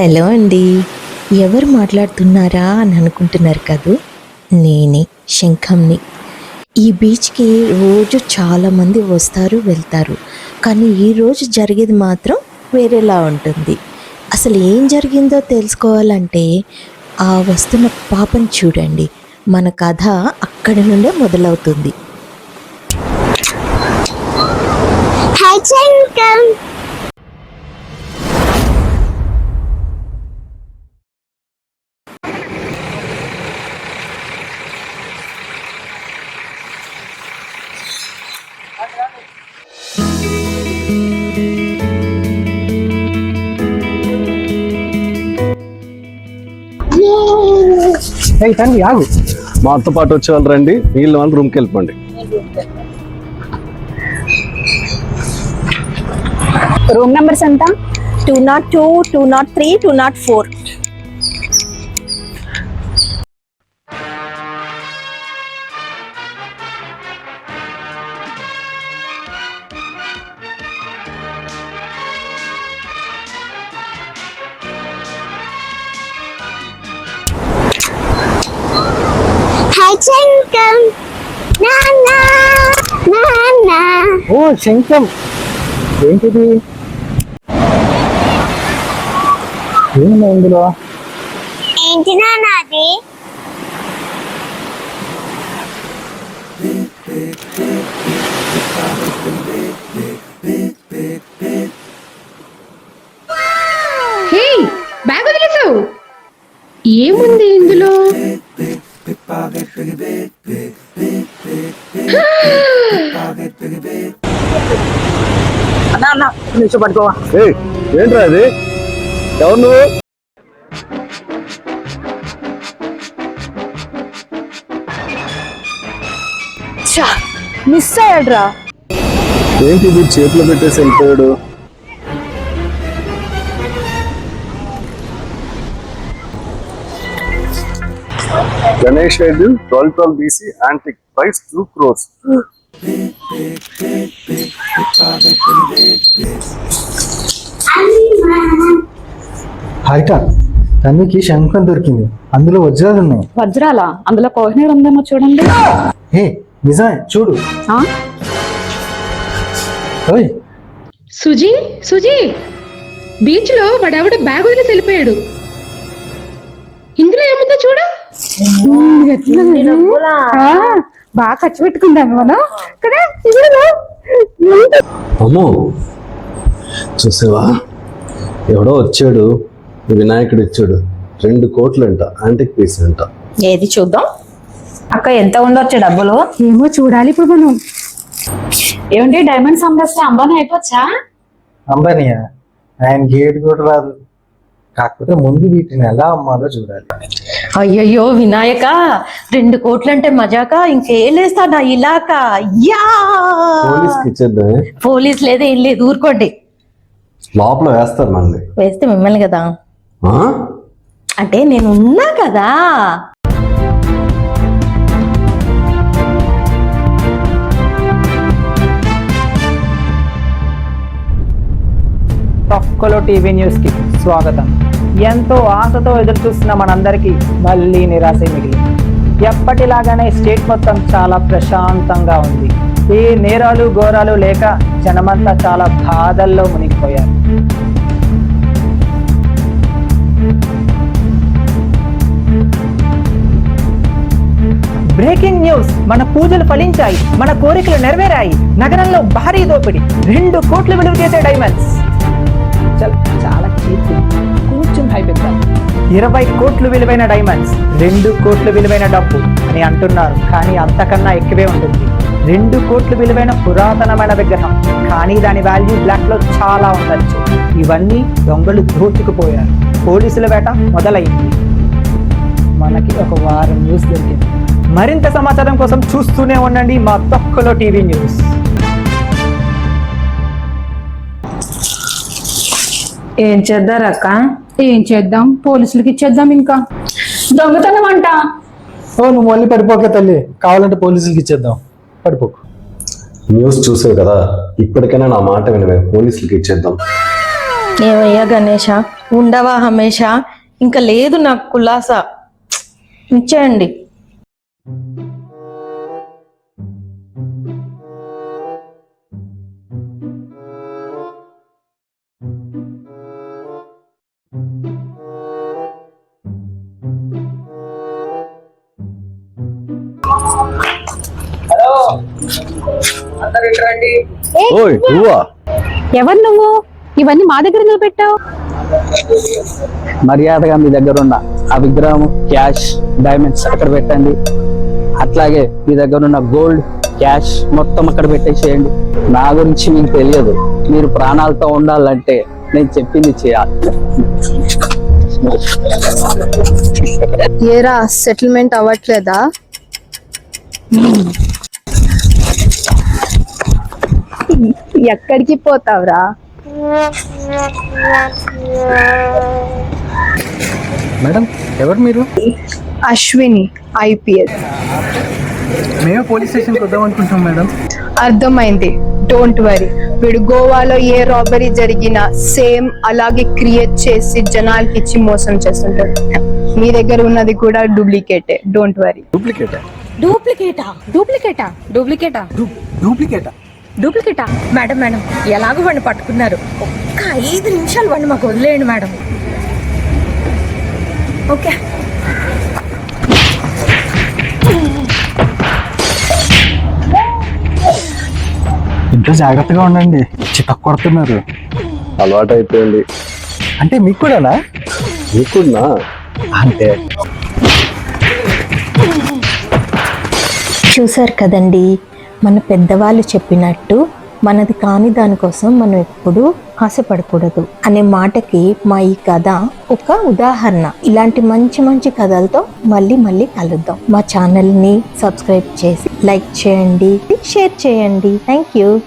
Hello అండి. ఎవరు మాట్లాడుతున్నారా అని అనుకుంటున్నారు కదూ? నేనే శంఖంని. ఈ బీచ్కి రోజు చాలామంది వస్తారు వెళ్తారు. కానీ ఈరోజు జరిగేది మాత్రం వేరేలా ఉంటుంది. అసలు ఏం జరిగిందో తెలుసుకోవాలంటే ఆ వస్తున్న పాపను చూడండి. మన కథ అక్కడి నుండే మొదలవుతుంది. హాయ్ శంఖం. తండ్రి ఆగు మాతో పాటు వచ్చే వాళ్ళు రండి. వీళ్ళ వాళ్ళు రూమ్కి వెళ్ళిపోండి. రూమ్ నెంబర్స్ ఎంత? Two not two two not three two not four నాన్న ఓ శంఖం. ఏంటిది? ఏముంది ఇందులో? ఏంటి బ్యాగ్ వదిలేసావు. ఏముంది ఇందులో? అన్న అన్న నిమిషం పట్టుకోవా ఏయ్ ఏంట్రా అది ఎవరు నువ్వు మిస్ అయ్యాడ్రా. ఏంటి చేతిలో పెట్టేసి వెళ్ళిపోయాడు? Ganesh Reddy twelve twelve BC antique price two crores. Harika తన్వికి శంఖం దొరికింది. అందులో వజ్రాలు ఉన్నాయి. వజ్రాల? అందులో కోహినూర్ ఉందేమో చూడండి. హే నిజమే చూడు. ఆ? ఓయ్. సుజీ సుజీ! బీచ్లో వాడెవడ బ్యాగ్ వదిలేసి వెళ్ళిపోయాడు. ఇందులో ఏముందో చూడు. బాగా ఖర్చు పెట్టుకుందాం మనం. కదా. అమ్మో. చూసావా? ఎవడో వచ్చాడు వినాయకుడు ఇచ్చాడు. రెండు కోట్లు అంట యాంటిక్ పీస్ అంట. ఏది చూద్దాం? అక్క ఎంత ఉండొచ్చు డబ్బులు? ఏమో చూడాలి ఇప్పుడు మనం. ఏమంటే డైమండ్స్ అమ్మేస్తే అంబానీ అయిపోవచ్చా? అంబానీయా? ఆయన గేట్ కూడా రాదు. కాకపోతే ముందు వీటిని ఎలా అమ్మాలో చూడాలి. అయ్యయ్యో వినాయక రెండు కోట్లంటే మజాక? ఇంకేం లేస్తా నా ఇలాక? యా! పోలీస్ లేదు ఏం లేదు ఊరుకోండి. లోపల వేస్తారు మంది వేస్తే మిమ్మల్ని కదా? అంటే నేను ఉన్నా కదా? తొక్కలో టీవీ న్యూస్కి స్వాగతం. ఎంతో ఆశతో ఎదురు చూస్తున్న మనందరికీ మళ్ళీ నిరాశ మిగిలింది. ఎప్పటిలాగానే స్టేట్ మొత్తం చాలా ప్రశాంతంగా ఉంది. ఏ నేరాలు ఘోరాలు లేక జనమంతా చాలా బాధల్లో మునిగిపోయారు. బ్రేకింగ్ న్యూస్ మన పూజలు ఫలించాయి మన కోరికలు నెరవేరాయి నగరంలో భారీ దోపిడీ రెండు కోట్లు విలువ చేసే డైమండ్స్. చాలా చీప్. ఇరవై కోట్లు విలువైన డైమండ్స్ రెండు కోట్లు విలువైన డబ్బు అని అంటున్నారు. కానీ అంతకన్నా ఎక్కువే ఉంటుంది. రెండు కోట్లు విలువైన పురాతనమైన విగ్రహం. కానీ దాని వాల్యూ బ్లాక్లో చాలా ఉండొచ్చు. ఇవన్నీ దొంగలు దోచుకుపోయారు. పోలీసుల వేట మొదలైంది. మనకి ఒక వారం న్యూస్ దొరికింది. మరింత సమాచారం కోసం చూస్తూనే ఉండండి మా తొక్కలో టీవీ న్యూస్ ఏం చేద్దారు అక్క? ఏం చేద్దాం? పోలీసులకి ఇచ్చేద్దాం ఇంకా. దొంగతనం అంట. ఓ నువ్వు మళ్ళీ పడిపోకే తల్లి. కావాలంటే పోలీసులకి ఇచ్చేద్దాం. పడిపోకు. న్యూస్ చూసావు కదా? ఇప్పటికైనా నా మాట వినవే. పోలీసులకి ఇచ్చేద్దాం. ఏమయ్యా గణేష? ఉండవా హమేష? ఇంకా లేదు నాకు కులాసా. ఇచ్చేయండి. ఓయ్ నువ్వా? ఎవరు నువ్వు? ఇవన్నీ మా దగ్గర పెట్టావు? మర్యాదగా మీ దగ్గర ఉన్న ఆ విగ్రహం క్యాష్ డైమండ్స్ అక్కడ పెట్టండి. అట్లాగే మీ దగ్గర ఉన్న గోల్డ్ క్యాష్ మొత్తం అక్కడ పెట్టేసేయండి. నా గురించి మీకు తెలియదు. మీరు ప్రాణాలతో ఉండాలంటే నేను చెప్పింది చేయాలి. ఏరా సెటిల్మెంట్ అవ్వట్లేదా? ఎక్కడికి పోతావురా? మేడం ఎవరు మీరు? అశ్విని ఐపీఎస్. మేము పోలీస్ స్టేషన్కి వద్దాం అనుకుంటున్నాం మేడం. అర్థమైంది. డోంట్ వరీ వీడు గోవాలో ఏ రాబరీ జరిగినా సేమ్ అలాగే క్రియేట్ చేసి జనాలకి ఇచ్చి మోసం చేస్తుంటాడు. మీ దగ్గర ఉన్నది కూడా డూప్లికేటే డోంట్ వరీ డూప్లికేట్ డూప్లికేటా డూప్లికేటా డూప్లికేటా డూప్లికేటా డూప్లికేటా? మేడం మేడం ఎలాగో వాడిని పట్టుకున్నారు. ఒక్క ఐదు నిమిషాలు వాడిని మాకు వదిలేయండి మేడం. ఓకే. ఇంట్లో జాగ్రత్తగా ఉండండి. చితక్ కొడుతున్నారు. అలవాటు అయిపోయింది అంటే మీకు కూడానా? నీకున్నా అంటే? చూశారు కదండి మన పెద్దవాళ్ళు చెప్పినట్టు మనది కాని దానికోసం మనం ఎప్పుడూ ఆశపడకూడదు అనే మాటకి మా ఈ కథ ఒక ఉదాహరణ. ఇలాంటి మంచి మంచి కథలతో మళ్ళీ మళ్ళీ కలుద్దాం. మా ఛానల్ని సబ్స్క్రైబ్ చేసి లైక్ చేయండి షేర్ చేయండి. Thank you.